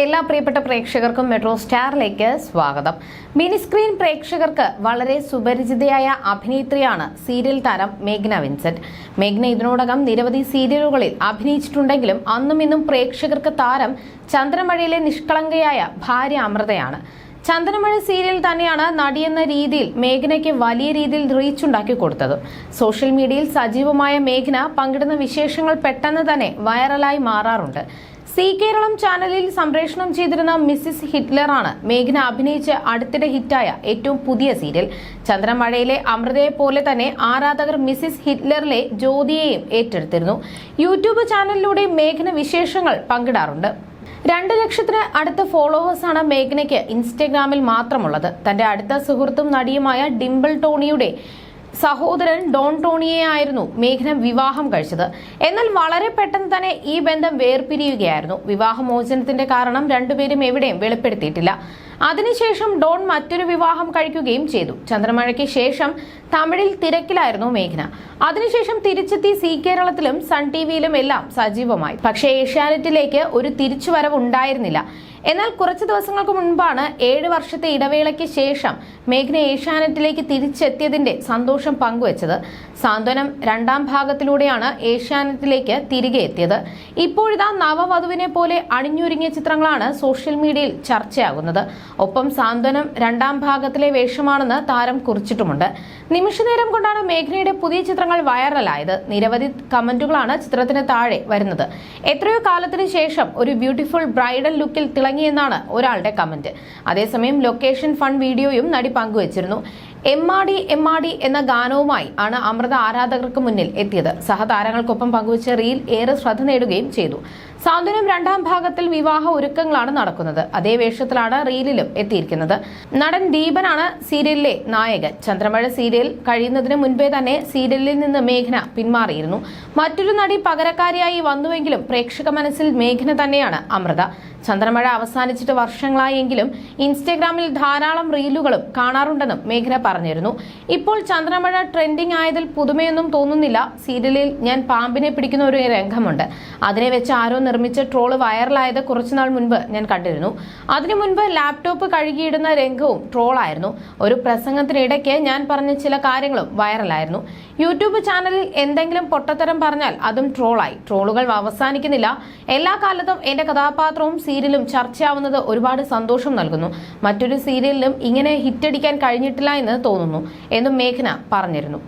എല്ലാ പ്രിയപ്പെട്ട പ്രേക്ഷകർക്കും മെട്രോ സ്റ്റാറിലേക്ക് സ്വാഗതം. മിനി സ്ക്രീൻ പ്രേക്ഷകർക്ക് വളരെ സുപരിചിതയായ അഭിനേത്രിയാണ് സീരിയൽ താരം മേഘ്ന വിൻസെന്റ്. മേഘ്ന ഇതിനോടകം നിരവധി സീരിയലുകളിൽ അഭിനയിച്ചിട്ടുണ്ടെങ്കിലും അന്നും ഇന്നും പ്രേക്ഷകർക്ക് താരം ചന്ദ്രമഴയിലെ നിഷ്കളങ്കയായ ഭാര്യ അമൃതയാണ്. ചന്ദനമഴ സീരിയൽ തന്നെയാണ് നടിയെന്ന രീതിയിൽ മേഘനയ്ക്ക് വലിയ രീതിയിൽ റീച്ച് ഉണ്ടാക്കി കൊടുത്തത്. സോഷ്യൽ മീഡിയയിൽ സജീവമായ മേഘന പങ്കിടുന്ന വിശേഷങ്ങൾ പെട്ടെന്ന് തന്നെ വൈറലായി മാറാറുണ്ട്. സി കേരളം ചാനലിൽ സംപ്രേഷണം ചെയ്തിരുന്ന മിസ്സിസ് ഹിറ്റ്ലറാണ് മേഘന അഭിനയിച്ച് അടുത്തിടെ ഹിറ്റായ ഏറ്റവും പുതിയ സീരിയൽ. ചന്ദ്രമഴയിലെ അമൃതയെ പോലെ തന്നെ ആരാധകർ മിസ്സിസ് ഹിറ്റ്ലറിലെ ജ്യോതിയെയും ഏറ്റെടുത്തിരുന്നു. യൂട്യൂബ് ചാനലിലൂടെ മേഘന വിശേഷങ്ങൾ പങ്കിടാറുണ്ട്. രണ്ട് ലക്ഷത്തിന് അടുത്ത ഫോളോവേഴ്സാണ് മേഘനയ്ക്ക് ഇൻസ്റ്റഗ്രാമിൽ മാത്രമുള്ളത്. തന്റെ അടുത്ത സുഹൃത്തും നടിയുമായ ഡിംപിൾ ടോണിയുടെ സഹോദരൻ ഡോൺ ടോണിയെ ആയിരുന്നു മേഘന വിവാഹം കഴിച്ചത്. എന്നാൽ വളരെ പെട്ടെന്ന് തന്നെ ഈ ബന്ധം വേർപിരിയുകയായിരുന്നു. വിവാഹമോചനത്തിന്റെ കാരണം രണ്ടുപേരും എവിടെയും വെളിപ്പെടുത്തിയിട്ടില്ല. അതിനുശേഷം ഡോൺ മറ്റൊരു വിവാഹം കഴിക്കുകയും ചെയ്തു. ചന്ദ്രമഴയ്ക്ക് ശേഷം തമിഴിൽ തിരക്കിലായിരുന്നു മേഘന. അതിനുശേഷം തിരിച്ചെത്തി സി കേരളത്തിലും സൺ ടിവിയിലും എല്ലാം സജീവമായി. പക്ഷേ ഏഷ്യാനെറ്റിലേക്ക് ഒരു തിരിച്ചുവരവ് ഉണ്ടായിരുന്നില്ല എന്നാൽ കുറച്ച് ദിവസങ്ങൾക്ക് മുൻപാണ് ഏഴ് വർഷത്തെ ഇടവേളയ്ക്ക് ശേഷം മേഘന ഏഷ്യാനെറ്റിലേക്ക് തിരിച്ചെത്തിയതിന്റെ സന്തോഷം പങ്കുവച്ചത്. സാന്ത്വനം രണ്ടാം ഭാഗത്തിലൂടെയാണ് ഏഷ്യാനെറ്റിലേക്ക് തിരികെ എത്തിയത്. ഇപ്പോഴിതാ നവവധുവിനെ പോലെ അണിഞ്ഞൊരുങ്ങിയ ചിത്രങ്ങളാണ് സോഷ്യൽ മീഡിയയിൽ ചർച്ചയാകുന്നത്. ഒപ്പം സാന്ത്വനം രണ്ടാം ഭാഗത്തിലെ വേഷമാണെന്ന് താരം കുറിച്ചിട്ടുമുണ്ട്. നിമിഷനേരം കൊണ്ടാണ് മേഘനയുടെ പുതിയ ചിത്രങ്ങൾ വൈറലായത്. നിരവധി കമന്റുകളാണ് ചിത്രത്തിന് താഴെ വരുന്നത്. എത്രയോ കാലത്തിന് ശേഷം ഒരു ബ്യൂട്ടിഫുൾ ബ്രൈഡൽ ലുക്കിൽ തിളങ്ങിയെന്നാണ് ഒരാളുടെ കമന്റ്. അതേസമയം ലൊക്കേഷൻ ഫൺ വീഡിയോയും നടി പങ്കുവച്ചിരുന്നു. എം ആ ഡി എം ആ ഡി എന്ന ഗാനവുമായി ആണ് അമൃത ആരാധകർക്ക് മുന്നിൽ എത്തിയത്. സഹതാരങ്ങൾക്കൊപ്പം പങ്കുവച്ച റീൽ ഏറെ ശ്രദ്ധ നേടുകയും ചെയ്തു. സാന്ത്വനം രണ്ടാം ഭാഗത്തിൽ വിവാഹ ഒരുക്കങ്ങളാണ് നടക്കുന്നത്. അതേ വേഷത്തിലാണ് റീലിലും എത്തിയിരിക്കുന്നത്. നടൻ ദീപനാണ് സീരിയലിലെ നായകൻ. ചന്ദ്രമഴ സീരിയൽ കഴിയുന്നതിന് മുൻപേ തന്നെ സീരിയലിൽ നിന്ന് മേഘന പിന്മാറിയിരുന്നു. മറ്റൊരു നടി പകരക്കാരിയായി വന്നുവെങ്കിലും പ്രേക്ഷക മനസ്സിൽ മേഘന തന്നെയാണ് അമൃത. ചന്ദ്രമഴ അവസാനിച്ചിട്ട് വർഷങ്ങളായെങ്കിലും ഇൻസ്റ്റഗ്രാമിൽ ധാരാളം റീലുകളും കാണാറുണ്ടെന്നും മേഘന പറഞ്ഞിരുന്നു. ഇപ്പോൾ ചന്ദ്രമഴ ട്രെൻഡിംഗ് ആയതിൽ പുതുമയൊന്നും തോന്നുന്നില്ല. സീരിയലിൽ ഞാൻ പാമ്പിനെ പിടിക്കുന്ന ഒരു രംഗമുണ്ട്. അതിനെ വെച്ച് ആരോ നിർമ്മിച്ച ട്രോൾ വൈറലായത് കുറച്ചുനാൾ മുൻപ് ഞാൻ കണ്ടിരുന്നു. അതിനു മുൻപ് ലാപ്ടോപ്പ് കഴുകിയിടുന്ന രംഗവും ട്രോളായിരുന്നു. ഒരു പ്രസംഗത്തിനിടയ്ക്ക് ഞാൻ പറഞ്ഞ ചില കാര്യങ്ങളും വൈറലായിരുന്നു. യൂട്യൂബ് ചാനലിൽ എന്തെങ്കിലും പൊട്ടത്തരം പറഞ്ഞാൽ അതും ട്രോളായി. ട്രോളുകൾ അവസാനിക്കുന്നില്ല. എല്ലാ കാലത്തും എന്റെ കഥാപാത്രവും സീരിയലും ചർച്ചയാവുന്നത് ഒരുപാട് സന്തോഷം നൽകുന്നു. മറ്റൊരു സീരിയലിലും ഇങ്ങനെ ഹിറ്റടിക്കാൻ കഴിഞ്ഞിട്ടില്ല എന്ന് തോന്നുന്നു എന്നും മേഘന പറഞ്ഞിരുന്നു.